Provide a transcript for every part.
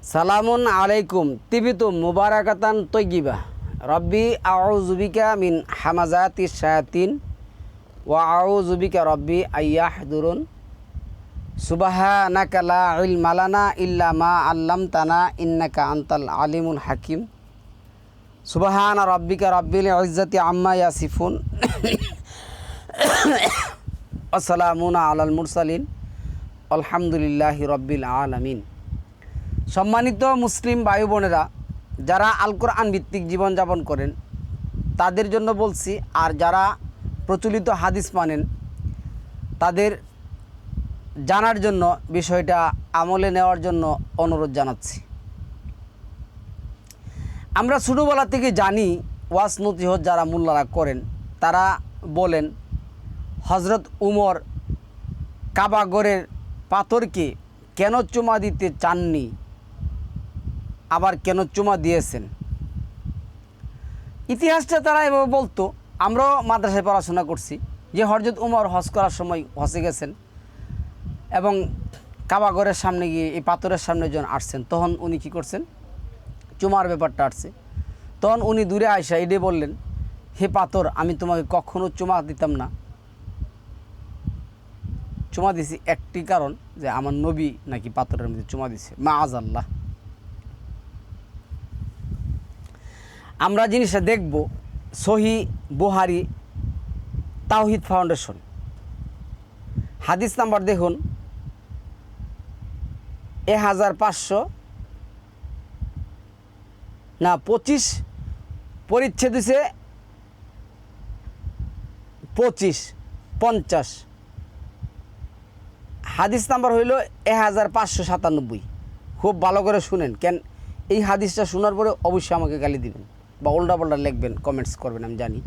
সালামুন আলাইকুম তিবিতু মুবারাকাতান তৈগিবা রব্বি আউজুবিকা মিন হামাজাতি শায়াতিন, ওয়া আউজুবিকা রব্বি আইয়াহদুরুন। সুবাহানাকা লা ইলমা লানা ইল্লা মা আল্লামতানা ইন্নাকা আনতাল আলিমুল হাকিম। সুবাহানা রব্বিকা রব্বিল ইজ্জাতি আম্মা ইয়াসিফুন। আসসালামুন আলাল মুরসালিন। আলহামদুলিল্লাহি রব্বিল আলামিন। সম্মানিত মুসলিম ভাই বোনেরা, যারা আল কোরআন ভিত্তিক জীবনযাপন করেন, তাদের জন্য বলছি, আর যারা প্রচলিত হাদিস মানেন, তাদের জানার জন্য, বিষয়টা আমলে নেওয়ার জন্য অনুরোধ জানাচ্ছি। আমরা ছোটোবেলা থেকে জানি ওয়াস নতিহত যারা মোল্লারা করেন, তারা বলেন হজরত উমর কাবাগরের পাথরকে কেন চুমা দিতে চাননি? আবার কেন চুমা দিয়েছেন? ইতিহাসটা তারা এভাবে বলতো, আমরাও মাদ্রাসায় পড়াশোনা করছি, যে হরজত উমর হজ করার সময় হসে গেছেন এবং কাবাগরের সামনে গিয়ে, এই পাথরের সামনে যখন আসছেন, তখন উনি কি করছেন? চুমার ব্যাপারটা আসছে। তখন উনি দূরে আয়সা এডে বললেন, হে পাথর, আমি তোমাকে কখনো চুমা দিতাম না। চুমা দিছি একটি কারণ, যে আমার নবী নাকি পাথরের মধ্যে চুমা দিছে। মা আজ আল্লাহ। আমরা জিনিসটা দেখব, সহি বুহারি তাওহিদ ফাউন্ডেশন। হাদিস নাম্বার দেখুন, এ হাজার পাঁচশো না, পঁচিশ পরিচ্ছেদ হচ্ছে পঁচিশ, পঞ্চাশ। হাদিস নাম্বার হইল এ হাজার পাঁচশো সাতানব্বই। খুব ভালো করে শুনেন, কেন এই হাদিসটা শোনার পরে অবশ্যই আমাকে গালি দিবেন। বা উল্টা পাল্টা লিখবেন কমেন্টস করবেন, আমি জানি।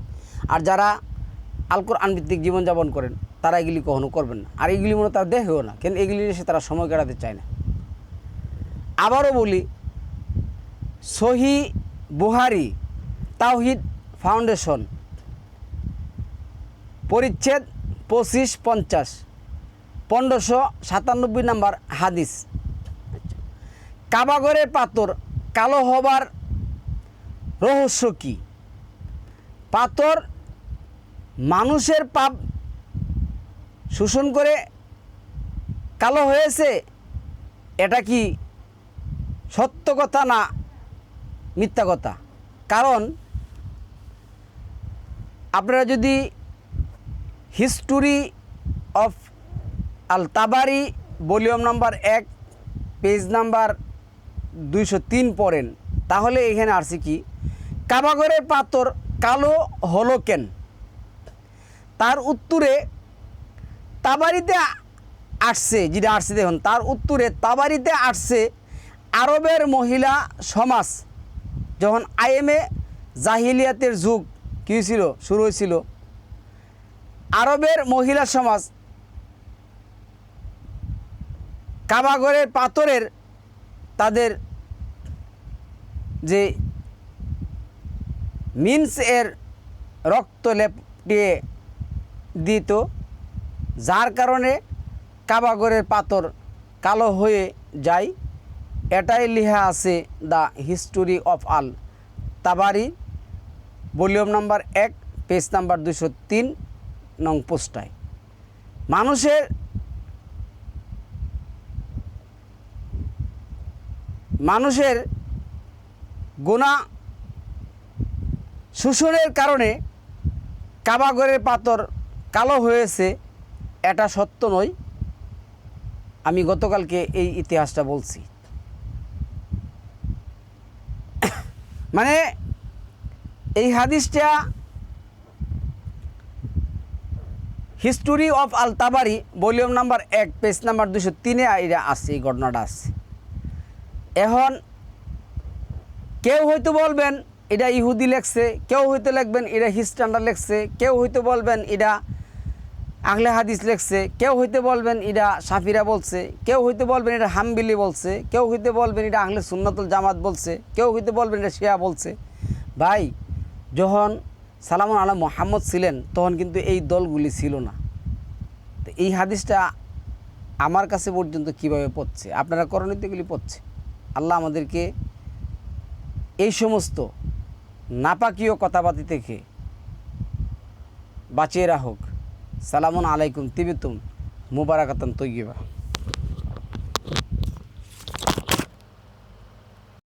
আর যারা আলকোর আনভিত্তিক জীবনযাপন করেন, তারা এগুলি কখনো করবেন না। আর এগুলি মনে তারা দেখেও না, কেন এগুলি এসে তারা সময় কাটাতে চায় না। আবারও বলি, সহি বুহারি তাওহিদ ফাউন্ডেশন, পরিচ্ছেদ পঁচিশ পঞ্চাশ, পনেরোশো সাতানব্বই নাম্বার হাদিস। কাবাগরের পাথর, কালো হবার রহস্য কি? পাথর মানুষের পাপ শোষণ করে কালো হয়েছে, এটা কি সত্য কথা না মিথ্যা কথা? কারণ আপনারা যদি history of Al Tabari volume number এক, পেজ নাম্বার দুইশো তিন পড়েন, তাহলে এখানে আসছে কি? কাবাগরের পাথর কালো হলো কেন? তার উত্তরে তাবারিতে আসছে যেটা আসছে দেখুন, তার উত্তরে তাবারিতে আসছে আরবের মহিলা সমাজ। যখন আইএমএ জাহিলিয়াতের যুগ কী হয়েছিল? শুরু হয়েছিল। আরবের মহিলা সমাজ কাবাগরের পাথরের তাদের যে মিন্স এর রক্ত লেপটিয়ে দিত, যার কারণে কাবাগরের পাথর কালো হয়ে যায়। এটাই লেখা আছে the history of Al Tabari, volume number এক, পেজ নাম্বার দুশো তিন, নং পোস্টায় মানুষের মানুষের গুণা শোষণের কারণে কাবাগরের পাথর কালো হয়েছে, এটা সত্য নয়। আমি গতকালকে এই ইতিহাসটা বলছি। মানে এই হাদিসটা history of Al Tabari volume number এক, পেজ নাম্বার দুশো তিনে এটা আছে, এই ঘটনাটা আছে। এখন কেউ হয়তো বলবেন এটা ইহুদি লেখছে, কেউ হয়তো লিখবেন এটা খ্রিস্টানরা লেখছে, কেউ হয়তো বলবেন এটা আহলে হাদিস লেখছে, কেউ হইতে বলবেন এটা সাফিরা বলছে, কেউ হইতে বলবেন এটা হামবিলি বলছে, কেউ হইতে বলবেন এটা আহলে সুন্নতুল জামাত বলছে, কেউ হইতে বলবেন এটা শিয়া বলছে। ভাই, যখন সালামুন আলম মোহাম্মদ ছিলেন, তখন কিন্তু এই দলগুলি ছিল না। তো এই হাদিসটা আমার কাছে পর্যন্ত কীভাবে পড়ছে? আপনারা করণীতিগুলি পড়ছে। আল্লাহ আমাদেরকে এই সমস্ত নাপাকীয় কথাবার্তি থেকে বাঁচিয়ে রাখুক। সালামুন আলাইকুম তিবিতুম। মুবারাকাতান তৈবা